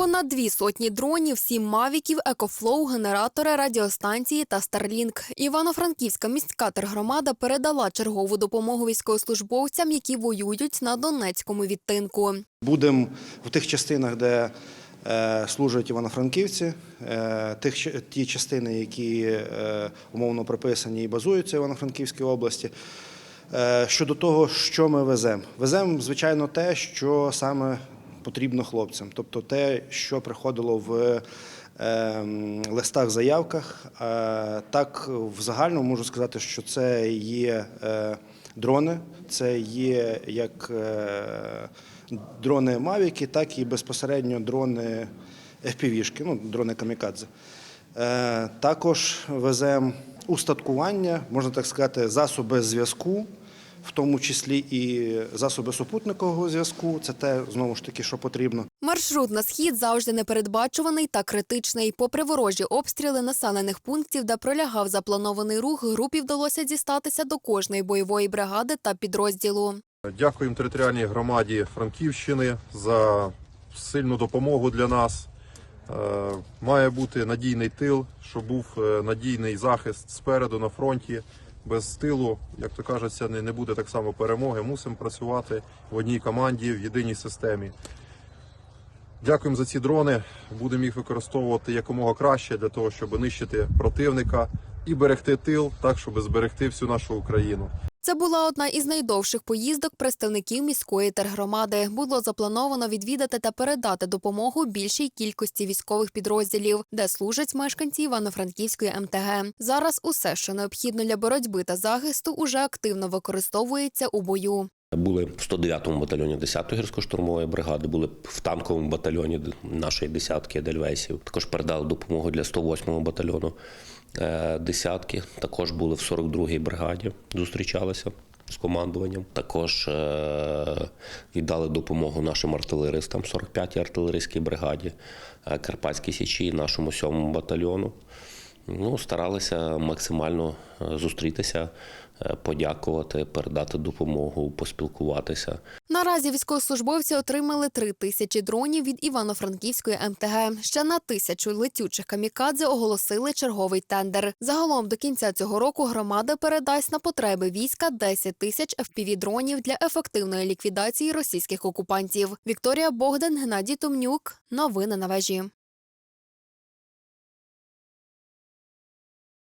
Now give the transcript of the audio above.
Понад дві сотні дронів, сім мавіків, екофлоу, генератори, радіостанції та Старлінк. Івано-Франківська міська тергромада передала чергову допомогу військовослужбовцям, які воюють на Донецькому відтинку. Будемо в тих частинах, де е, служать івано-франківці, е, ті частини, які е, умовно приписані і базуються в Івано-Франківській області. Щодо того, що ми веземо, веземо, звичайно, те, що саме потрібно хлопцям, тобто те, що приходило в е, листах, заявках. Е, Так, в загальному можу сказати, що це є е, дрони, це є як е, дрони Мавіки, так і безпосередньо дрони FPV-шки, ну, дрони камікадзе. Також веземо устаткування, можна так сказати, засоби зв'язку, в тому числі і засоби супутникового зв'язку. Це те, знову ж таки, що потрібно. Маршрут на схід завжди непередбачуваний та критичний. Попри ворожі обстріли населених пунктів, де пролягав запланований рух, групі вдалося дістатися до кожної бойової бригади та підрозділу. Дякуємо територіальній громаді Франківщини за сильну допомогу для нас. Е, Має бути надійний тил, щоб був е, надійний захист спереду на фронті. Без тилу, як то кажеться, не не буде так само перемоги. Мусимо працювати в одній команді, в єдиній системі. Дякуємо за ці дрони. Будемо їх використовувати якомога краще для того, щоб нищити противника і берегти тил, так щоб зберегти всю нашу Україну. Це була одна із найдовших поїздок представників міської тергромади. Було заплановано відвідати та передати допомогу більшій кількості військових підрозділів, де служать мешканці Івано-Франківської МТГ. Зараз усе, що необхідно для боротьби та захисту, уже активно використовується у бою. Були в 109-му батальйоні 10-ї гірсько-штурмової бригади, були в танковому батальйоні нашої десятки Дельвейсів. Також передали допомогу для 108-го батальйону е, десятки. Також були в 42-й бригаді, зустрічалися з командуванням. Також е, віддали допомогу нашим артилеристам, 45-й артилерійській бригаді, е, Карпатській Січі, нашому 7-му батальйону. Ну, старалися максимально е, зустрітися, е, подякувати, передати допомогу, поспілкуватися. Наразі військовослужбовці отримали три тисячі дронів від Івано-Франківської МТГ. Ще на тисячу летючих камікадзе оголосили черговий тендер. Загалом до кінця цього року громада передасть на потреби війська 10 тисяч FPV-дронів для ефективної ліквідації російських окупантів. Вікторія Богдан, Геннадій Томнюк. Новини на вежі.